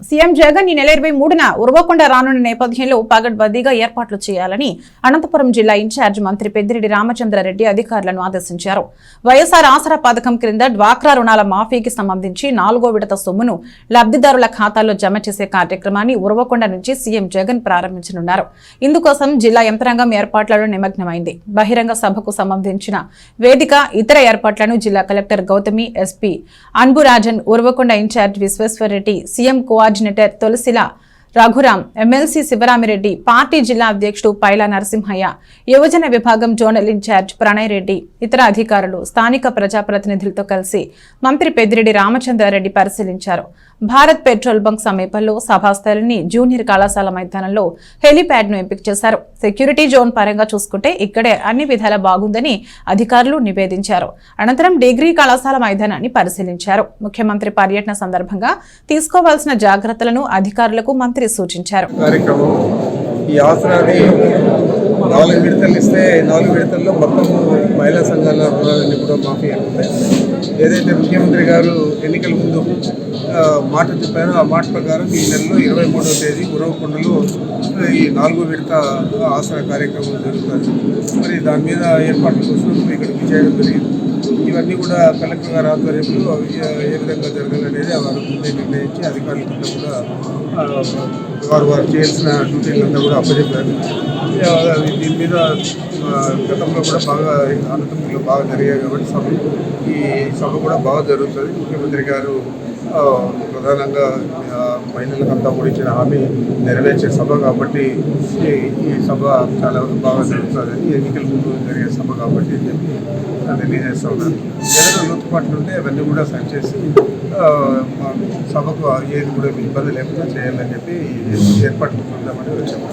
CM Jagan ఈ నెల ఇరవై మూడున ఉరవకొండ రానున్న నేపథ్యంలో పగడ్బందీగా ఏర్పాట్లు చేయాలని అనంతపురం జిల్లా ఇన్ఛార్జ్ మంత్రి పెద్దిరెడ్డి రామచంద్రారెడ్డి అధికారులను ఆదేశించారు. వైఎస్ఆర్ ఆసరా పథకం క్రింద డ్వాక్రా రుణాల మాఫీకి సంబంధించి నాలుగో విడత సొమ్మును లబ్ధిదారుల ఖాతాల్లో జమ చేసే కార్యక్రమాన్ని ఉరవకొండ నుంచి సీఎం జగన్ ప్రారంభించనున్నారు. ఇందుకోసం జిల్లా యంత్రాంగం ఏర్పాట్లలో నిమగ్నమైంది. బహిరంగ సభకు సంబంధించిన వేదిక ఇతర ఏర్పాట్లను జిల్లా collector Gautami SP Anburajan Uravakonda in-charge Visweswara Reddy CM coordinator తులసిల Raghuram MLC Sivarami Reddy party జిల్లా అధ్యక్షుడు పైలా నరసింహయ్య యువజన విభాగం జోనల్ ఇన్ఛార్జ్ ప్రణయ్ రెడ్డి ఇతర అధికారులు స్థానిక ప్రజాప్రతినిధులతో కలిసి మంత్రి పెద్దిరెడ్డి రామచంద్రారెడ్డి పరిశీలించారు. భారత్ పెట్రోల్ బంక్ సమీపంలో సభాస్థలిని జూనియర్ కళాశాల మైదానంలో హెలీప్యాడ్ను ఎంపిక చేశారు. సెక్యూరిటీ జోన్ పరంగా చూసుకుంటే ఇక్కడే అన్ని విధాల బాగుందని అధికారులు నివేదించారు. అనంతరం డిగ్రీ కళాశాల మైదానాన్ని పరిశీలించారు. ముఖ్యమంత్రి పర్యటన సందర్భంగా తీసుకోవాల్సిన జాగ్రత్తలను అధికారులకు మంత్రి సూచించారు. ఈ ఆసరాన్ని నాలుగు విడతలు ఇస్తే నాలుగు విడతల్లో మొత్తం మహిళా సంఘాల రుణాలన్నీ కూడా మాఫీ అవుతాయి ఏదైతే ముఖ్యమంత్రి గారు ఎన్నికల ముందు మాట చెప్పారో ఆ మాట ప్రకారం ఈ నెలలో ఇరవై మూడవ తేదీ గురవకొండలో ఈ నాలుగో విడత ఆసరా కార్యక్రమం జరుగుతుంది. మరి దాని మీద ఏర్పాట్ల కోసం ఇక్కడికి చేయడం జరిగింది. ఇవన్నీ కూడా కలెక్టర్ గారి ఆధ్వర్యంలో ఏ ఏ విధంగా జరగాలనేది వారు ముందే నిర్ణయించి అధికారులు కూడా వారు వారు చేయాల్సిన డ్యూటీలంతా కూడా అప్పచెప్పారు. దీని మీద గతంలో కూడా బాగా అనంతపురంలో బాగా జరిగాయి కాబట్టి సభ ఈ సభ కూడా బాగా జరుగుతుంది. ముఖ్యమంత్రి గారు ప్రధానంగా మహిళలకు మహిళలకంతా కూడా ఇచ్చిన హామీ నెరవేర్చే సభ కాబట్టి ఈ సభ చాలా బాగా జరుగుతుంది. ఎన్నికల ముందు జరిగే సభ కాబట్టి అని చెప్పి తెలియజేస్తా ఉన్నాను. ఏదైనా లోతుపాట్లు ఉంటే అవన్నీ కూడా సరి చేసి మా సభకు ఏది కూడా ఇబ్బంది లేకుండా చేయాలని చెప్పి ఏర్పాట్లు చూద్దామని వచ్చాము.